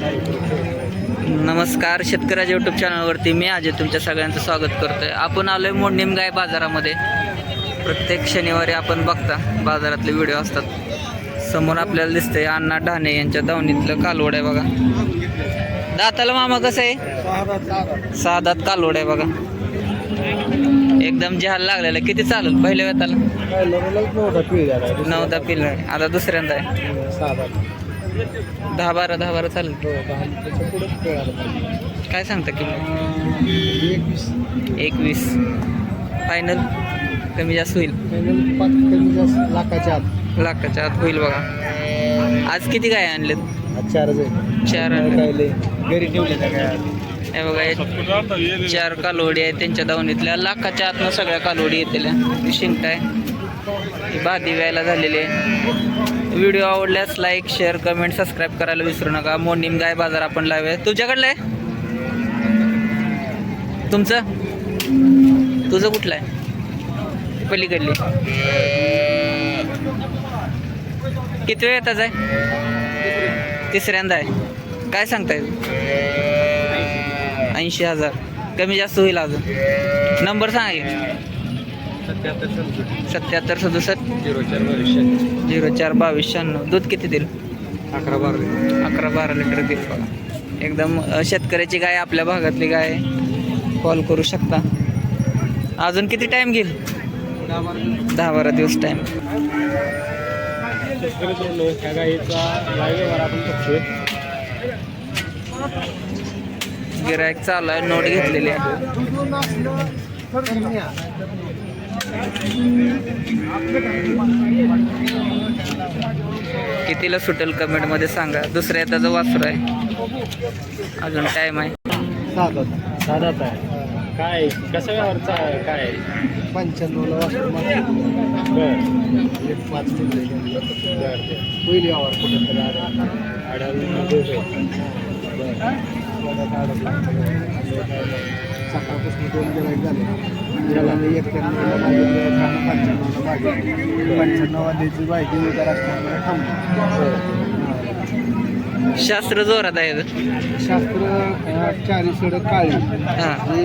नमस्कार शेतकऱ्याच्या युट्यूब चॅनलवरती मी अजय तुमच्या सगळ्यांचं स्वागत करतोय. आपण आलोय मोडणीम गाय बाजारामध्ये. प्रत्येक शनिवारी आपण बघता बाजारातले व्हिडिओ असतात. समोर आपल्याला दिसतंय अण्णा ढाणे यांच्या दावणीतलं कालवड आहे बघा. दाताला मामा कसं आहे? सहा दात कालवड आहे बघा. एकदम जहाल लागलेलं. किती चालेल पहिल्या वेताला? नऊ दहा पिल्ला आहे आता दुसऱ्यांदा आहे. दहा बारा दहा बारा चालेल. काय सांगता किंमत? एकवीस. फायनल कमी जास्त होईल. लाखाच्या आत. लाखाच्या आत होईल बघा. आज किती गाय आणलेत? चार चार आणले घरी ठेवले काय हे बघा हे चार कालोडी आहेत त्यांच्या दावणीतल्या. लाखाच्या आतनं सगळ्या कालोडी येतील. आहे. ही बादी व्यायला झालेली आहे. व्हिडिओ आवडल्यास लाईक शेअर कमेंट सबस्क्राईब करायला विसरू नका. मोनिम गाय बाजार आपण लावे तुझ्याकडलं आहे? तुमचं? तुझं कुठलं आहे? पलीकडली. किती वेळ येताच आहे? तिसऱ्यांदा आहे. काय सांगताय? ऐंशी हजार. कमी जास्त होईल अजून. नंबर सांगा सत्याहत्तर सदुसष्ट. झिरो चार बावीसशे झिरो चार बावीस शहाण्णव. दूध किती देईल? अकरा बारा अकरा बारा लिटर देईल बघा. एकदम शेतकऱ्याची गाय आपल्या भागातली गाय. कॉल करू शकता. अजून किती टाईम घेईल? दहा बारा दिवस टाईम गिरायक चालू आहे. नोट घेतलेली आहे. कितीला सुटेल कमेंटमध्ये सांगा. दुसऱ्या त्याचं वासर आहे. अजून टाईम आहे. साधात साधात आहे काय कसं व्यवहारचा काय? पंच्याण्णवला वाजता बर. एक पाच मिनिट होईल व्यवहार कुठं तरी सकाळपासून दोन गिराईक झाले. त्याला मी पंच्याण्णवला मागे पंच्याण्णव असल्यामुळे थांबतो शास्त्र जोरात आहे. शास्त्र चारी सड काळी. हां. हे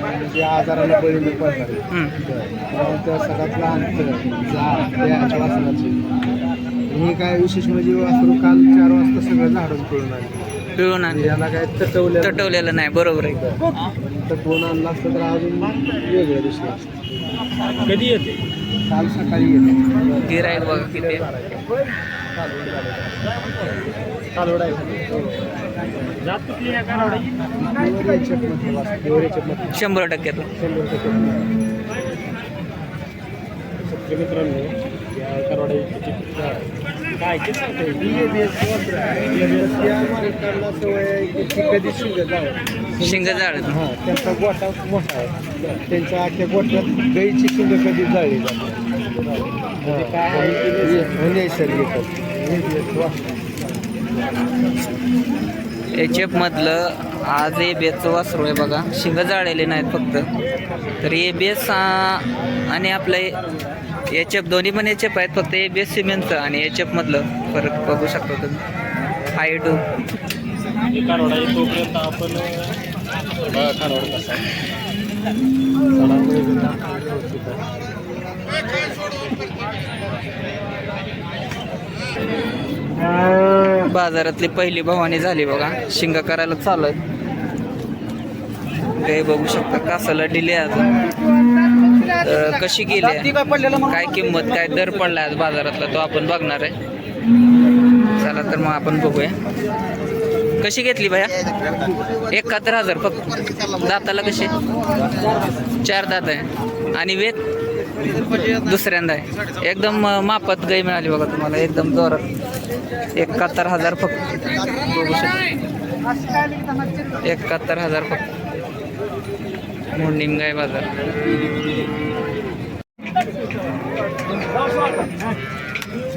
म्हणजे आजाराला बळी न पडणार. हम्म. त्यानंतर सगळ्यातला अंतर झाड त्या वासनाचे हे काय विशेष म्हणजे वासरू काल चार वाजता सगळं झाडून पळून आले. पिळून आण याला काय तटवलं तटवलेलं नाही बरोबर आहे. आणला असतं तर अजून वेगळं दिसलं असतं. कधी येते? काल सकाळी येते. गिरायक बघा किती. आहे. कालवड? जात कुठली शंभर टक्के मित्रांनो या कारवाड्याची काय किती कधी शिंग जावं शिंग जाळ हा. त्यांचा गोठा मोठा आहे त्यांच्या अख्ख्या गोठ्यात गाईची शिंग कधी जाळली जाते म्हणजे काय नैसर्गिक एच मधलं आज ए बेचं वासरू आहे बघा. शिंग जाळलेले नाहीत फक्त. तर ए बेस आणि आपलं एच एफ दोन्ही पण एच एफ आहेत फक्त ए बेस सिमेंटचं आणि एच एफ मधलं. फरक बघू शकतो तुम्ही. हाय टू हे आपण बाजारातली पहिली भवानी झाली बघा. शिंगा करायला चालू आहे बघू शकता कासाला डिले अजून. कशी गेली आहे? काय किंमत काय दर पडला आज बाजारातला तो आपण बघणार आहे. चला तर मग आपण बघूया. कशी घेतली भया? एकाहत्तर हजार फक्त. दाताला कशी? चार दात आहे. आणि वेत? दुसऱ्यांदा आहे. एकदम माफत मापात मिळाली बघा तुम्हाला. एकदम जोरात. एकाहत्तर हजार फक्त. बघू शकतो. एकाहत्तर हजार फक्त. मोडणीम गाय बाजार.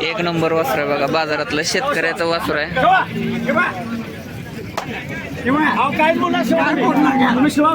एक नंबर वासर आहे बघा बाजारातलं शेतकऱ्याचं वासर आहे काय बोलणार शिवाय तुम्ही शिवा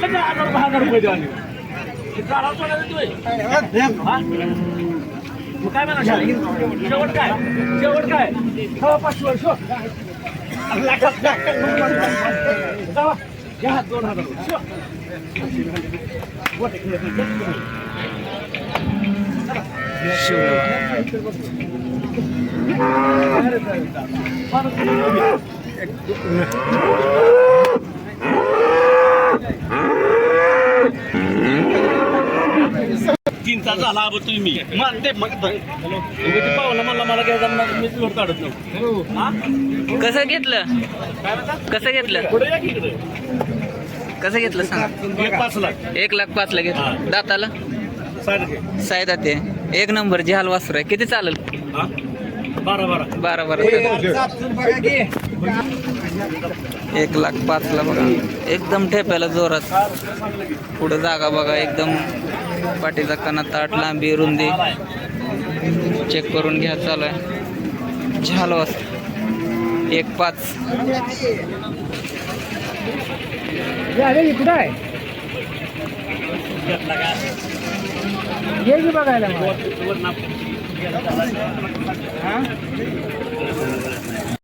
कुठलं काय हजार दहा हजार रुपये देवा ते काढावं पडायला तुम्ही. हा? मग काय म्हणा शेवट काय शेवट काय हो पाचशे वर्ष लाखात लाखात जावा घ्या हात दोन हजार रुपये. तास झाला तुम्ही. मग ते मग पाहुणा मला मला घ्यायचा मग मी तुला काढत नव्हतो हा? कसं घेतलं? काय म्हणता? कसं घेतलं? पुढे या की इकडे? कसं घेतलं सांग. एक पाच लाख. एक लाख पाचला घेतलं. दाताला. सायदा ते एक नंबर जहाल वासर आहे. किती चालेल? हा? बारा बारा. बारा बारा. एक लाख पाचला बघा. एकदम ठेप्याला जोरात. पुढे जागा बघा. एकदम पाठीचा कणा ताट लांबी रुंदी. चेक करून घ्या चालू आहे. झालं एक पाच. कुठं आहे? बघायला